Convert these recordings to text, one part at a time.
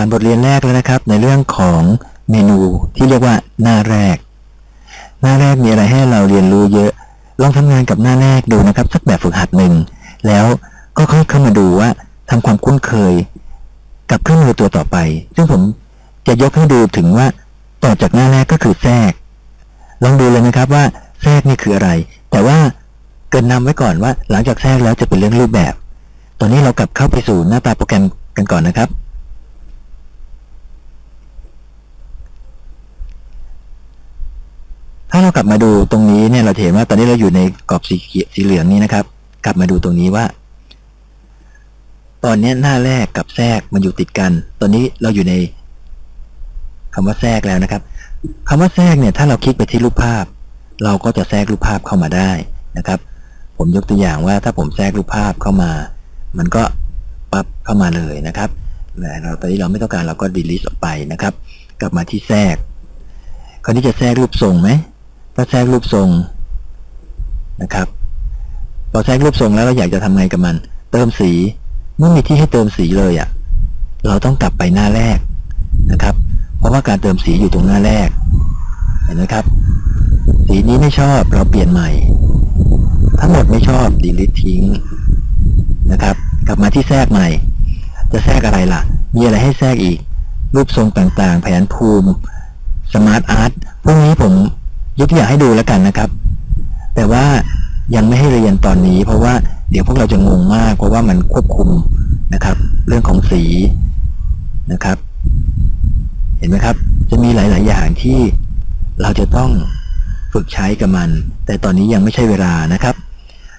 ผ่านบทเรียนแรกแล้วนะครับ ในเรื่องของเมนูที่เรียกว่าหน้าแรก หน้าแรกมีอะไรให้เราเรียนรู้เยอะ ลองทำงานกับหน้าแรกดูนะครับ สักแบบฝึกหัดหนึ่ง แล้วก็ค่อยเข้ามาดูว่าทำความคุ้นเคย กับเครื่องมือตัวต่อไป ซึ่งผมจะยกให้ดูถึงว่าต่อจากหน้าแรกก็คือแทรก ลองดูเลยนะครับว่าแทรกนี่คืออะไร แต่ว่าเกรินนำไว้ก่อนว่า หลังจากแทรกแล้วจะเป็นเรื่องรูปแบบ ตอนนี้เรากลับเข้าไปสู่หน้าตาโปรแกรมกันก่อนนะครับ ถ้าเรากลับมาดูตรงนี้เนี่ยเราเห็นว่าตอนนี้เราอยู่ในกรอบสีเขียวสีเหลืองนี้นะครับ กลับมาดูตรงนี้ว่า ตอนนี้หน้าแรกกับแทรกมันอยู่ติดกัน ตอนนี้เราอยู่ในคำว่าแทรกแล้วนะครับคำว่าแทรกเนี่ย ถ้าเราคลิกไปที่รูปภาพ เราก็จะแทรกรูปภาพเข้ามาได้นะครับ ผมยกตัวอย่างว่าถ้าผมแทรกรูปภาพเข้ามา มันก็ปั๊บเข้ามาเลยนะครับแต่เราตอนนี้เราไม่ต้องการเราก็ delete ออกไปนะครับ กลับมาที่แทรกคราวนี้จะแทรกรูปทรงไหม ถ้าแทรกรูปทรงนะครับ พอแทรกรูปทรงแล้วเราอยากจะทำไงกับมัน เติมสีเมื่อมีที่ให้เติมสีเลยอะ่ะ เราต้องกลับไปหน้าแรกนะครับ เพราะว่าการเติมสีอยู่ตรงหน้าแรก เห็นไหมครับ สีนี้ไม่ชอบเราเปลี่ยนใหม่ ทั้งหมดไม่ชอบ delete ทิ้งนะครับ กลับมาที่แทรกใหม่ จะแทรกอะไรล่ะ มีอะไรให้แทรกอีก รูปทรงต่างๆ แผนภูมิ สมาร์ทอาร์ตพวกนี้ผม ยกตัวอย่างให้ดูแล้วกันนะครับ แต่ว่ายังไม่ให้เรียนตอนนี้ เพราะว่าเดี๋ยวพวกเราจะงงมาก เพราะว่ามันควบคุมนะครับ เรื่องของสีนะครับ เห็นไหมครับ จะมีหลาย ๆ อย่างที่เราจะต้องฝึกใช้กับมัน แต่ตอนนี้ยังไม่ใช่เวลานะครับ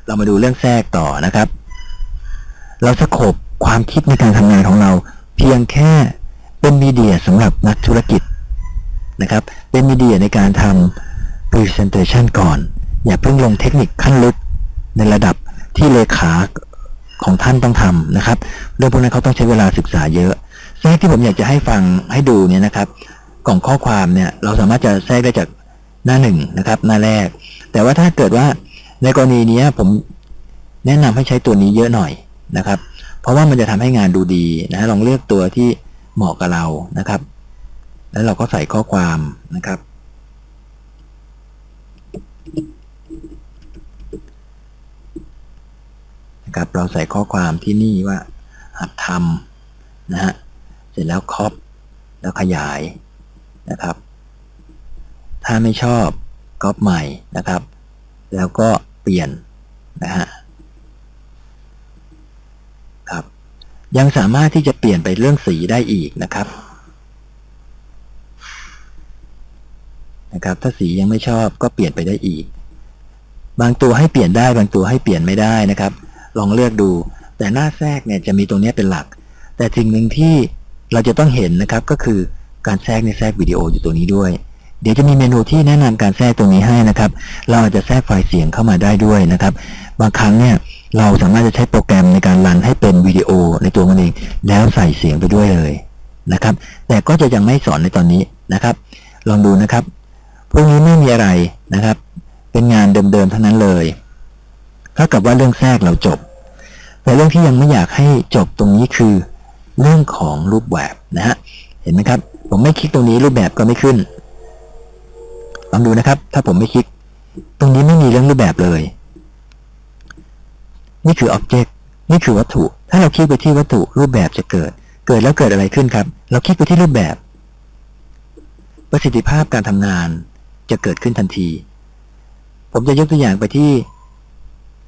เรามาดูเรื่องแทรกต่อนะครับ เราสโคบความคิดในการทำงานของเรา เพียงแค่เป็นมีเดียสำหรับนักธุรกิจนะครับ เป็นมีเดียในการทำ Presentation ก่อน อย่าเพิ่งลงเทคนิคขั้นลึกในระดับที่เลขาของท่านต้องทำนะครับ เรื่องพวกนั้นเขาต้องใช้เวลาศึกษาเยอะแทรกที่ผมอยากจะให้ฟังให้ดูเนี่ยนะครับ กล่องข้อความเนี่ยเราสามารถจะแทรกได้จากหน้าหนึ่งนะครับ หน้าแรก แต่ว่าถ้าเกิดว่าในกรณีนี้ผมแนะนำให้ใช้ตัวนี้เยอะหน่อยนะครับ เพราะว่ามันจะทำให้งานดูดีนะลองเลือกตัวที่เหมาะกับเรานะครับ แล้วเราก็ใส่ข้อความนะครับ นะครับ เราใส่ข้อความที่นี่ว่าหัดทำนะฮะเสร็จแล้วครอปแล้วขยายนะครับ ถ้าไม่ชอบก๊อปใหม่นะครับ แล้วก็เปลี่ยนนะฮะครับ ยังสามารถที่จะเปลี่ยนไปเรื่องสีได้อีกนะครับนะครับ ถ้าสียังไม่ชอบก็เปลี่ยนไปได้อีก บางตัวให้เปลี่ยนได้บางตัวให้เปลี่ยนไม่ได้นะครับ ลองเลือกดู แต่หน้าแทรกเนี่ยจะมีตรงนี้เป็นหลัก แต่สิ่งหนึ่งที่เราจะต้องเห็นนะครับก็คือการแทรกในแทรกวิดีโออยู่ตัวนี้ด้วย เดี๋ยวจะมีเมนูที่แนะนำการแทรกตรงนี้ให้นะครับ เราอาจจะแทรกไฟล์เสียงเข้ามาได้ด้วยนะครับ บางครั้งเนี่ยเราสามารถจะใช้โปรแกรมในการรันให้เป็นวิดีโอในตัวมันเอง แล้วใส่เสียงไปด้วยเลยนะครับ แต่ก็จะยังไม่สอนในตอนนี้นะครับ ลองดูนะครับ พวกนี้ไม่มีอะไรนะครับ เป็นงานเดิมๆเท่านั้นเลย ท่ากับว่าเรื่องแทรกเราจบ แต่เรื่องที่ยังไม่อยากให้จบตรงนี้คือ เรื่องของรูปแบบนะฮะเห็นไหมครับ ผมไม่คลิกตรงนี้รูปแบบก็ไม่ขึ้นลองดูนะครับ ถ้าผมไม่คลิก ตรงนี้ไม่มีเรื่องรูปแบบเลย นี่คือ Object นี่คือวัตถุ ถ้าเราคลิกไปที่วัตถุรูปแบบจะเกิด เกิดแล้วเกิดอะไรขึ้นครับ เราคลิกไปที่รูปแบบ ประสิทธิภาพการทำงานจะเกิดขึ้นทันที ผมจะยกตัวอย่างไปที่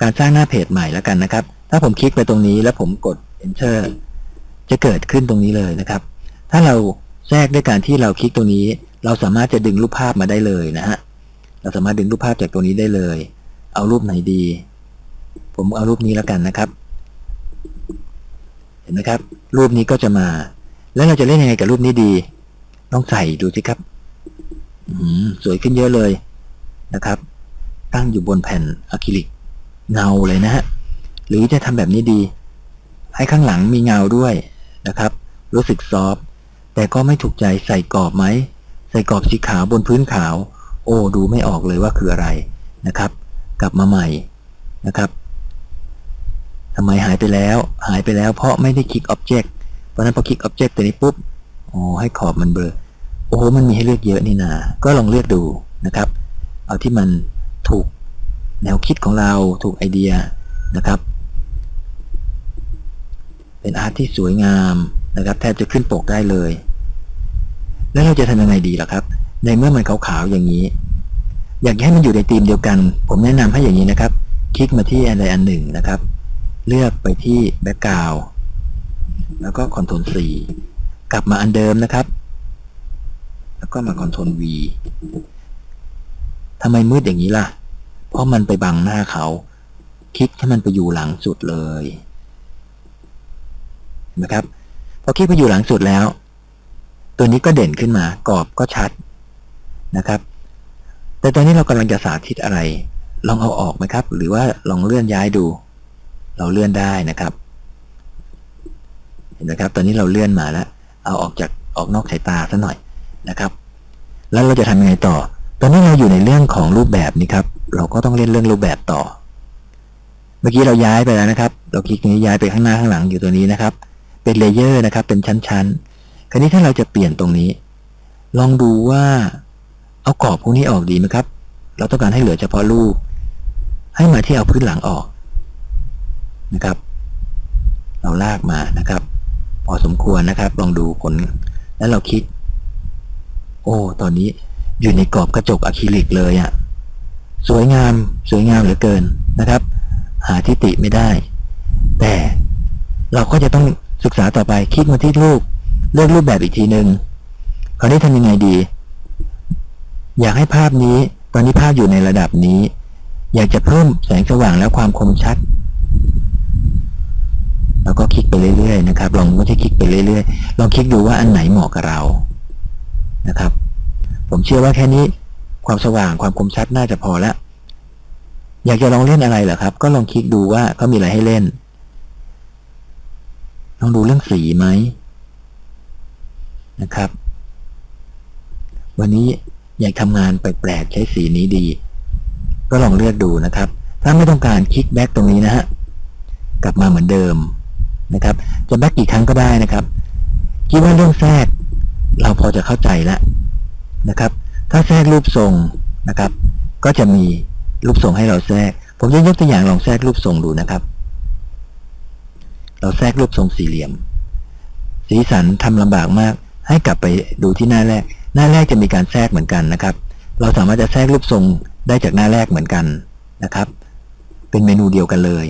การสร้างหน้าเพจใหม่แล้วกันนะครับ ถ้าผมคลิกไปตรงนี้แล้วผมกด enter จะเกิดขึ้นตรงนี้เลยนะครับ ถ้าเราแทรกด้วยการที่เราคลิกตรงนี้ เราสามารถจะดึงรูปภาพมาได้เลยนะฮะเราสามารถดึงรูปภาพจากตรงนี้ได้เลย เอารูปไหนดี ผมเอารูปนี้แล้วกันนะครับ เห็นไหมครับ รูปนี้ก็จะมา แล้วเราจะเล่นยังไงกับรูปนี้ดีต้องใส่ดูสิครับสวยขึ้นเยอะเลยนะครับ ตั้งอยู่บนแผ่นอะคริลิก เงาเลยนะฮะหรือจะทำแบบนี้ดี ให้ข้างหลังมีเงาด้วยนะครับ รู้สึกซอฟแต่ก็ไม่ถูกใจใส่กรอบไหม ใส่กรอบสีขาวบนพื้นขาว โอ้ดูไม่ออกเลยว่าคืออะไรนะครับ กลับมาใหม่นะครับทำไมหายไปแล้ว หายไปแล้วเพราะไม่ได้คลิก Object เพราะนั้นพอคลิก Object ตัวนี้ปุ๊บโอ๋อให้ขอบมันเบลอโอ้โหมันมีให้เลือกเยอะนี่นา ก็ลองเลือกดูนะครับ เอาที่มันถูก แนวคิดของเราถูกไอเดียนะครับ เป็นอาร์ตที่สวยงามนะครับ แทบจะขึ้นปกได้เลย แล้วเราจะทำยังไงดีล่ะครับ ในเมื่อมันขาวๆอย่างนี้ อยากให้มันอยู่ในธีมเดียวกัน ผมแนะนำให้อย่างนี้นะครับ คลิกมาที่อะไรอันหนึ่งนะครับ เลือกไปที่แบ็กกราวแล้วก็คอนโทรล C กลับมาอันเดิมนะครับ แล้วก็มาคอนโทรล V ทำไมมืดอย่างนี้ล่ะ เพราะมันไปบังหน้าเขา คลิกให้มันไปอยู่หลังสุดเลยนะครับ พอคลิกไปอยู่หลังสุดแล้ว ตัวนี้ก็เด่นขึ้นมากรอบก็ชัดนะครับ แต่ตอนนี้เรากำลังจะสาธิตอะไร ลองเอาออกไหมครับ หรือว่าลองเลื่อนย้ายดู เราเลื่อนได้นะครับ เห็นไหมครับ ตอนนี้เราเลื่อนมาแล้ว เอาออกจากออกนอกสายตาซะหน่อยนะครับ แล้วเราจะทำยังไงต่อ ตอนนี้เราอยู่ในเรื่องของรูปแบบนี้ครับ เราก็ต้องเล่นเรื่องรูปแบบต่อ เมื่อกี้เราย้ายไปแล้วนะครับ เราคลิกนี้ย้ายไปข้างหน้าข้างหลังอยู่ตัวนี้นะครับ เป็นเลเยอร์นะครับ เป็นชั้นๆ คราวนี้ถ้าเราจะเปลี่ยนตรงนี้ ลองดูว่าเอากรอบพวกนี้ออกดีไหมครับ เราต้องการให้เหลือเฉพาะรูป ให้มาที่เอาพื้นหลังออกนะครับ เราลากมานะครับ พอสมควรนะครับ ลองดูผล แล้วเราคิดโอ้ ตอนนี้อยู่ในกรอบกระจกอะคริลิกเลยอะ่ะ สวยงามสวยงามเหลือเกินนะครับ หาทิติไม่ได้ แต่เราก็จะต้องศึกษาต่อไปคลิกมาที่รูปเลือกรูปแบบอีกทีหนึ่งคราวนี้ทำยังไงดี อยากให้ภาพนี้ตอนนี้ภาพอยู่ในระดับนี้ อยากจะเพิ่มแสงสว่างและความคมชัดเราก็คลิกไปเรื่อยๆนะครับ ลองไม่ใช่คลิกไปเรื่อยๆลองคลิกดูว่าอันไหนเหมาะกับเรานะครับ ผมเชื่อว่าแค่นี้ ความสว่างความคมชัดน่าจะพอแล้วอยากจะลองเล่นอะไรเหรอครับ ก็ลองคลิกดูว่าเขามีอะไรให้เล่น ลองดูเรื่องสีไหมนะครับ วันนี้อยากทำงานแปลกๆใช้สีนี้ดี ก็ลองเลือกดูนะครับ ถ้าไม่ต้องการคลิกแบ็กตรงนี้นะฮะกลับมาเหมือนเดิมนะครับ จะแบ็กกี่ครั้งก็ได้นะครับคิดว่าเรื่องแทรกเราพอจะเข้าใจแล้วนะครับ ถ้าแทรกรูปทรงนะครับ ก็จะมีรูปทรงให้เราแทรก ผมจะยกตัวอย่างลองแทรกรูปทรงดูนะครับ เราแทรกรูปทรงสี่เหลี่ยม สีสันทำลำบากมาก ให้กลับไปดูที่หน้าแรก หน้าแรกจะมีการแทรกเหมือนกันนะครับ เราสามารถจะแทรกรูปทรงได้จากหน้าแรกเหมือนกันนะครับ เป็นเมนูเดียวกันเลย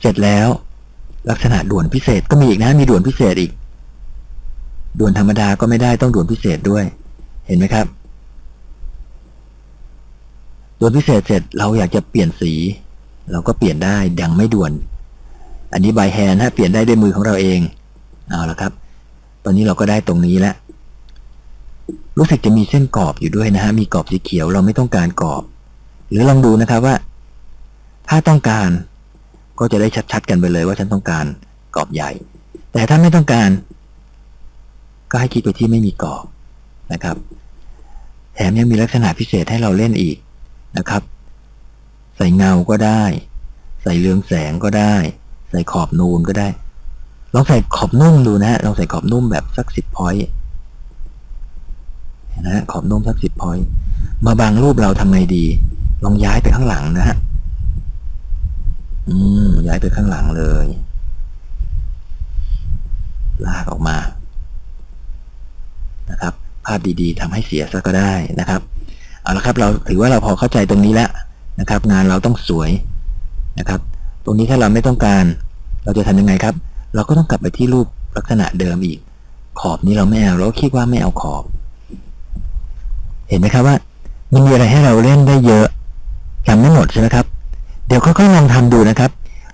เสร็จแล้ว ลักษณะด่วนพิเศษก็มีอีกนะ มีด่วนพิเศษอีก ด่วนธรรมดาก็ไม่ได้ต้องด่วนพิเศษด้วย เห็นไหมครับ ด่วนพิเศษเสร็จเราอยากจะเปลี่ยนสี เราก็เปลี่ยนได้ดังไม่ด่วน อันนี้บายแฮนด์ฮะเปลี่ยนได้ด้วยมือของเราเองเอาละครับ ตอนนี้เราก็ได้ตรงนี้แล้วรู้สึกจะมีเส้นกรอบอยู่ด้วยนะฮะมีกรอบสีเขียวเราไม่ต้องการกรอบ หรือลองดูนะครับว่า ถ้าต้องการก็จะได้ชัดๆกันไปเลยว่าฉันต้องการกรอบใหญ่ แต่ถ้าไม่ต้องการ ก็ให้คลิกไปที่ไม่มีกรอบนะครับ แถมยังมีลักษณะพิเศษให้เราเล่นอีก นะครับ ใส่เงาก็ได้ ใส่เรืองแสงก็ได้ ใส่ขอบนูนก็ได้ ลองใส่ขอบนุ่มดูนะฮะลองใส่ขอบนุ่มแบบสักสิบพอยต์นะฮะขอบนุ่มสักสิบพอยต์มาบางรูปเราทำไงดี ลองย้ายไปข้างหลังนะฮะอืมย้ายไปข้างหลังเลย ลากออกมา นะครับ ภาพดีๆทำให้เสียซะก็ได้นะครับ ละครับเราถือว่าเราพอเข้าใจตรงนี้แล้วนะครับ งานเราต้องสวยนะครับ ตรงนี้ถ้าเราไม่ต้องการ เราจะทำยังไงครับ เราก็ต้องกลับไปที่รูปลักษณะเดิมอีก ขอบนี้เราไม่เอาเราคิดว่าไม่เอาขอบ เห็นไหมครับว่ามันมีอะไรให้เราเล่นได้เยอะจำไม่หมดใช่ไหมครับ เดี๋ยวค่อยๆลองทำดูนะครับ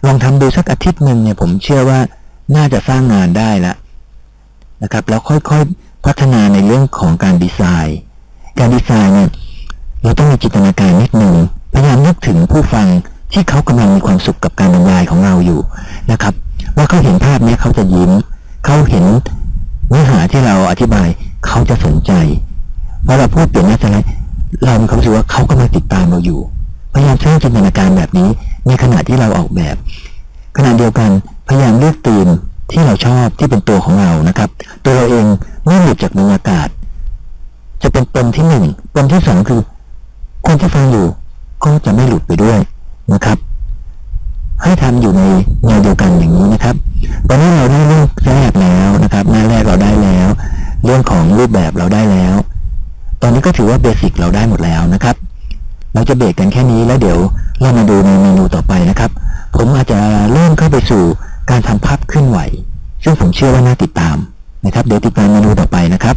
ลองทำดูสักอาทิตย์หนึ่งเนี่ยผมเชื่อว่าน่าจะสร้างงานได้แล้วนะครับ แล้วค่อยๆพัฒนาในเรื่องของการดีไซน์ การดีไซน์เนี่ย ต้องมีจินตนาการนิดหนึ่งพยายามนึกถึงผู้ฟังที่เขากำลังมีความสุขกับการบรรยายของเราอยู่นะครับ ว่าเขาเห็นภาพนี้เขาจะยิ้มเขาเห็นเนื้อหาที่เราอธิบายเขาจะสนใจพอเราพูดเปลี่ยนหน้าสไลด์เรามีความรู้สึกว่าเขากำลังติดตามเราอยู่พยายามสร้างจินตนาการแบบนี้ในขณะที่เราออกแบบ ขณะเดียวกันพยายามเลือกธีมที่เราชอบที่เป็นตัวของเรานะครับ ตัวเราเองไม่หลุดจากบรรยากาศ จะเป็นปมที่หนึ่งปมที่สองคือ คนที่ฟังอยู่ก็จะไม่หลุดไปด้วยนะครับ ให้ทำอยู่ในแนวเดียวกันอย่างนี้นะครับ ตอนนี้เราได้เรื่องแรกแล้วนะครับ หน้าแรกเราได้แล้ว เรื่องของรูปแบบเราได้แล้ว ตอนนี้ก็ถือว่าเบสิกเราได้หมดแล้วนะครับ เราจะเบรกกันแค่นี้แล้วเดี๋ยวเรามาดูในเมนูต่อไปนะครับ ผมอาจจะเริ่มเข้าไปสู่การทำภาพเคลื่อนไหว ซึ่งผมเชื่อว่าน่าติดตามนะครับ เดี๋ยวติดตามเมนูต่อไปนะครับ